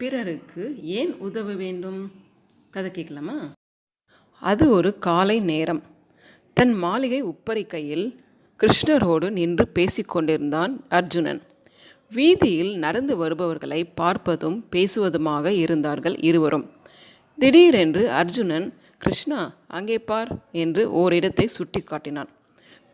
பிறருக்கு ஏன் உதவ வேண்டும்? கதை கேட்கலாமா? அது ஒரு காலை நேரம். தன் மாளிகை உப்பரிக்கையில் கிருஷ்ணரோடு நின்று பேசிக்கொண்டிருந்தான் அர்ஜுனன். வீதியில் நடந்து வருபவர்களை பார்ப்பதும் பேசுவதுமாக இருந்தார்கள் இருவரும். திடீரென்று அர்ஜுனன் கிருஷ்ணா அங்கே பார் என்று ஓரிடத்தை சுட்டி காட்டினான்.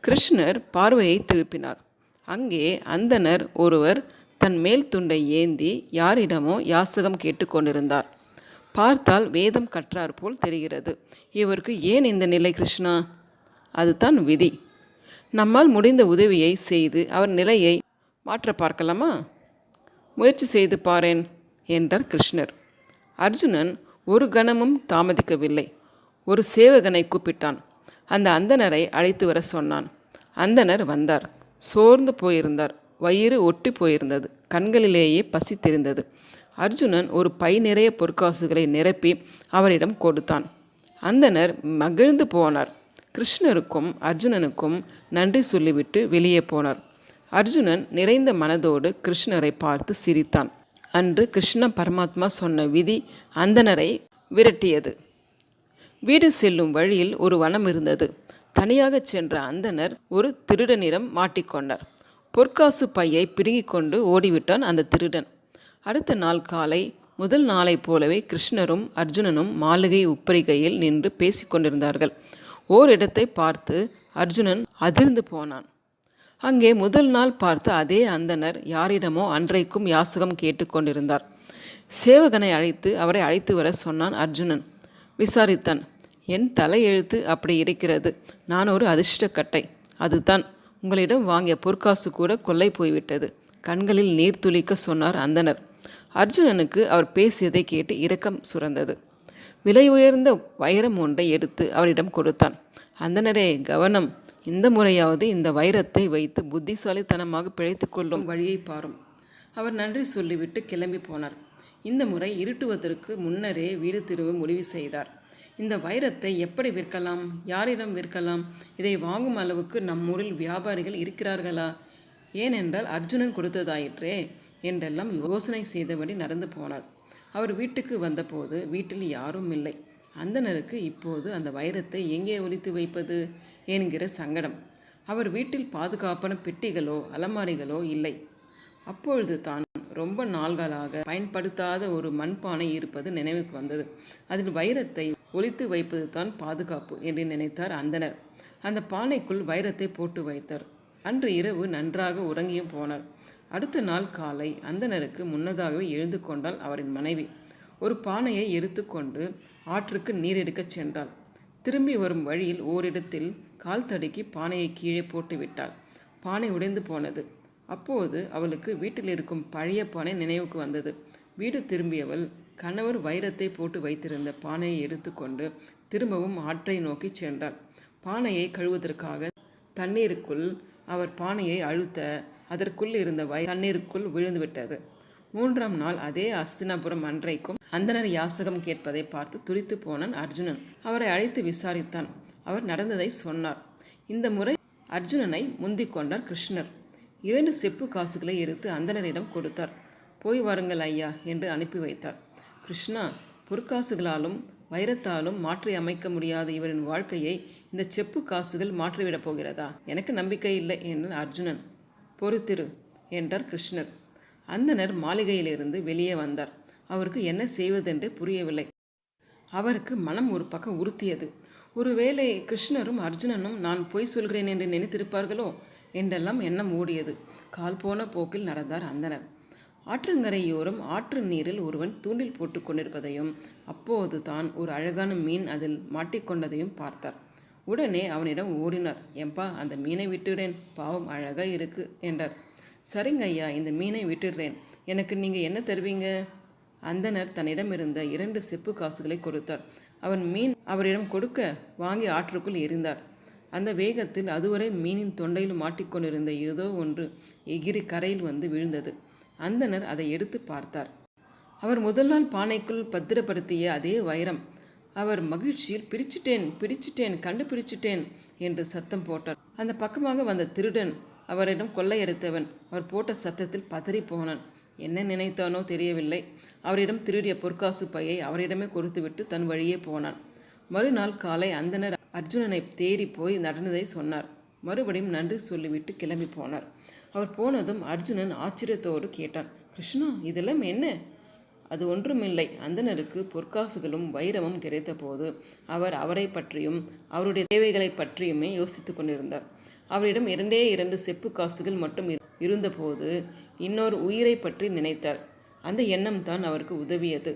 கிருஷ்ணர் பார்வையை திருப்பினார். அங்கே அந்தனர் ஒருவர் தன் மேல் துண்டை ஏந்தி யாரிடமோ யாசகம் கேட்டுக்கொண்டிருந்தார். பார்த்தால் வேதம் கற்றார் போல் தெரிகிறது. இவருக்கு ஏன் இந்த நிலை கிருஷ்ணா? அதுதான் விதி. நம்மால் முடிந்த உதவியை செய்து அவர் நிலையை மாற்ற பார்க்கலாமா? முயற்சி செய்து பாரேன் என்றார் கிருஷ்ணர். அர்ஜுனன் ஒரு கணமும் தாமதிக்கவில்லை. ஒரு சேவகனை கூப்பிட்டான். அந்த அந்தணரை அழைத்து வர சொன்னான். அந்தணர் வந்தார். சோர்ந்து போயிருந்தார். வயிறு ஒட்டி போயிருந்தது. கண்களிலேயே பசி தெரிந்தது அர்ஜுனன் ஒரு பை நிறைய பொற்காசுகளை நிரப்பி அவரிடம் கொடுத்தான். அந்தனர் மகிழ்ந்து போனார். கிருஷ்ணருக்கும் அர்ஜுனனுக்கும் நன்றி சொல்லிவிட்டு வெளியே போனார். அர்ஜுனன் நிறைந்த மனதோடு கிருஷ்ணரை பார்த்து சிரித்தான். அன்று கிருஷ்ண பரமாத்மா சொன்ன விதி அந்தனரை விரட்டியது. வீடு செல்லும் வழியில் ஒரு வனம் இருந்தது. தனியாகச் சென்ற அந்தனர் ஒரு திருடனிடம் மாட்டிக்கொண்டார். பொற்காசு பையை பிடுங்கிக் கொண்டு ஓடிவிட்டான் அந்த திருடன். அடுத்த நாள் காலை முதல் நாளைப் போலவே கிருஷ்ணரும் அர்ஜுனனும் மாளிகை உப்பரிகையில் நின்று பேசிக்கொண்டிருந்தார்கள் ஓரிடத்தை பார்த்து அர்ஜுனன் அதிர்ந்து போனான். அங்கே முதல் நாள் பார்த்த அதே அந்தனர் யாரிடமோ அன்றைக்கும் யாசகம் கேட்டுக்கொண்டிருந்தார் சேவகனை அழைத்து அவரை அழைத்து வர சொன்னான் அர்ஜுனன். விசாரித்தான் என் தலையெழுத்து அப்படி இருக்கிறது. நான் ஒரு அதிர்ஷ்டக்கட்டை. அதுதான். உங்களிடம் வாங்கிய பொற்காசு கூட கொள்ளை போய்விட்டது. கண்களில் நீர் துளிக்க சொன்னார் அந்தணர். அர்ஜுனனுக்கு அவர் பேசியதை கேட்டு இரக்கம் சுரந்தது. விலை உயர்ந்த வைரம் ஒன்றை எடுத்து அவரிடம் கொடுத்தான். அந்தணரே கவனம். இந்த முறையாவது இந்த வைரத்தை வைத்து புத்திசாலித்தனமாக பிழைத்து கொள்ளும் வழியை பாரும். அவர் நன்றி சொல்லிவிட்டு கிளம்பி போனார். இந்த முறை இருட்டுவதற்கு முன்னரே வீடு திரும்ப முடிவு செய்தார். இந்த வைரத்தை எப்படி விற்கலாம்? யாரிடம் விற்கலாம்? இதை வாங்கும் அளவுக்கு நம்மூரில் வியாபாரிகள் இருக்கிறார்களா? ஏனென்றால் அர்ஜுனன் கொடுத்ததாயிற்றே என்றெல்லாம் யோசனை செய்தபடி நடந்து போனார். அவர் வீட்டுக்கு வந்தபோது வீட்டில் யாரும் இல்லை. அந்தணருக்கு இப்போது அந்த வைரத்தை எங்கே ஒழித்து வைப்பது என்கிற சங்கடம். அவர் வீட்டில் பாதுகாப்பான பெட்டிகளோ அலமாரிகளோ இல்லை. அப்பொழுது தான் ரொம்ப நாள்களாக பயன்படுத்தாத ஒரு மண்பானை இருப்பது நினைவுக்கு வந்தது. அதில் வைரத்தை ஒளித்து வைப்பது தான் பாதுகாப்பு என்று நினைத்தார் அந்தனர். அந்த பானைக்குள் வைரத்தை போட்டு வைத்தார். அன்று இரவு நன்றாக உறங்கியும் போனார். அடுத்த நாள் காலை அந்தணருக்கு முன்னதாகவே எழுந்து கொண்டாள் அவரின் மனைவி. ஒரு பானையை எடுத்துக்கொண்டு ஆற்றுக்கு நீர் எடுக்கச் சென்றாள். திரும்பி வரும் வழியில் ஓரிடத்தில் கால் தடுக்கி பானையை கீழே போட்டு விட்டாள். பானை உடைந்து போனது. அப்போது அவளுக்கு வீட்டில் இருக்கும் பழைய பானை நினைவுக்கு வந்தது. வீடு திரும்பியவள் கணவர் வைரத்தை போட்டு வைத்திருந்த பானையை எடுத்துக்கொண்டு திரும்பவும் ஆற்றை நோக்கி சென்றார். பானையை கழுவதற்காக தண்ணீருக்குள் அவர் பானையை அழுத்த அதற்குள் இருந்த வை தண்ணீருக்குள் விழுந்துவிட்டது மூன்றாம் நாள் அதே அஸ்தினாபுரம் அன்றைக்கும் அந்தனர் யாசகம் கேட்பதை பார்த்து துரித்து போனான் அர்ஜுனன். அவரை அழைத்து விசாரித்தான். அவர் நடந்ததை சொன்னார். இந்த முறை அர்ஜுனனை முந்திக் கொண்டார் கிருஷ்ணர். இரண்டு செப்பு காசுகளை எடுத்து அந்தணரிடம் கொடுத்தார். போய் வாருங்கள் ஐயா என்று அனுப்பி வைத்தார். கிருஷ்ணா பொற்காசுகளாலும் வைரத்தாலும் மாற்றி அமைக்க முடியாத இவரின் வாழ்க்கையை இந்த செப்பு காசுகள் மாற்றிவிடப் போகிறதா? எனக்கு நம்பிக்கை இல்லை என்றான் அர்ஜுனன். பொறுத்திரு என்றார் கிருஷ்ணர். அந்தனர் மாளிகையிலிருந்து வெளியே வந்தார். அவருக்கு என்ன செய்வதென்று புரியவில்லை. அவருக்கு மனம் ஒரு பக்கம் உறுத்தியது. ஒருவேளை கிருஷ்ணரும் அர்ஜுனனும் நான் பொய் சொல்கிறேன் என்று நினைத்திருப்பார்களோ? என்றெல்லாம் எண்ணம் ஓடியது கால் போன போக்கில் நடந்தார் அந்தனர் ஆற்றங்கரையோரம் ஆற்று நீரில் ஒருவன் தூண்டில் போட்டு கொண்டிருப்பதையும் அப்போது தான் ஒரு அழகான மீன் அதில் மாட்டிக்கொண்டதையும் பார்த்தார். உடனே அவனிடம் ஓடினார் எம்பா அந்த மீனை விட்டுடேன் பாவம் அழகாக இருக்கு என்றார். சரிங்க ஐயா இந்த மீனை விட்டுடுறேன் எனக்கு நீங்கள் என்ன தருவீங்க? அந்தனர் தன்னிடம் இருந்த இரண்டு செப்பு காசுகளை கொடுத்தார். அவன் மீன் அவரிடம் கொடுக்க வாங்கி ஆற்றுக்குள் எரிந்தார் அந்த வேகத்தில் அதுவரை மீனின் தொண்டையில் மாட்டிக்கொண்டிருந்த ஏதோ ஒன்று எகிரி கரையில் வந்து விழுந்தது. அந்தனர் அதை எடுத்து பார்த்தார். அவர் முதல் நாள் பானைக்குள் பத்திரப்படுத்திய அதே வைரம். அவர் மகிழ்ச்சியில் பிரிச்சிட்டேன் பிடிச்சிட்டேன் கண்டுபிடிச்சிட்டேன் என்று சத்தம் போட்டார். அந்த பக்கமாக வந்த திருடன் அவரிடம் கொள்ளையடித்தவன் அவர் போட்ட சத்தத்தில் பதறி போனான். என்ன நினைத்தானோ தெரியவில்லை. அவரிடம் திருடிய பொற்காசு பையை அவரிடமே கொடுத்துவிட்டு தன் வழியே போனான். மறுநாள் காலை அந்தனர் அர்ஜுனனை தேடி போய் நடந்ததை சொன்னார். மறுபடியும் நன்றி சொல்லிவிட்டு கிளம்பி போனார். அவர் போனதும் அர்ஜுனன் ஆச்சரியத்தோடு கேட்டான் கிருஷ்ணா இதெல்லாம் என்ன? அது ஒன்றுமில்லை. அந்தனருக்கு பொற்காசுகளும் வைரமும் கிடைத்தபோது அவர் அவரை பற்றியும் அவருடைய தேவைகளை பற்றியுமே யோசித்து கொண்டிருந்தார். அவரிடம் இரண்டே இரண்டு செப்பு காசுகள் மட்டும் இருந்தபோது இன்னொரு உயிரை பற்றி நினைத்தார். அந்த எண்ணம் தான் அவருக்கு உதவியது.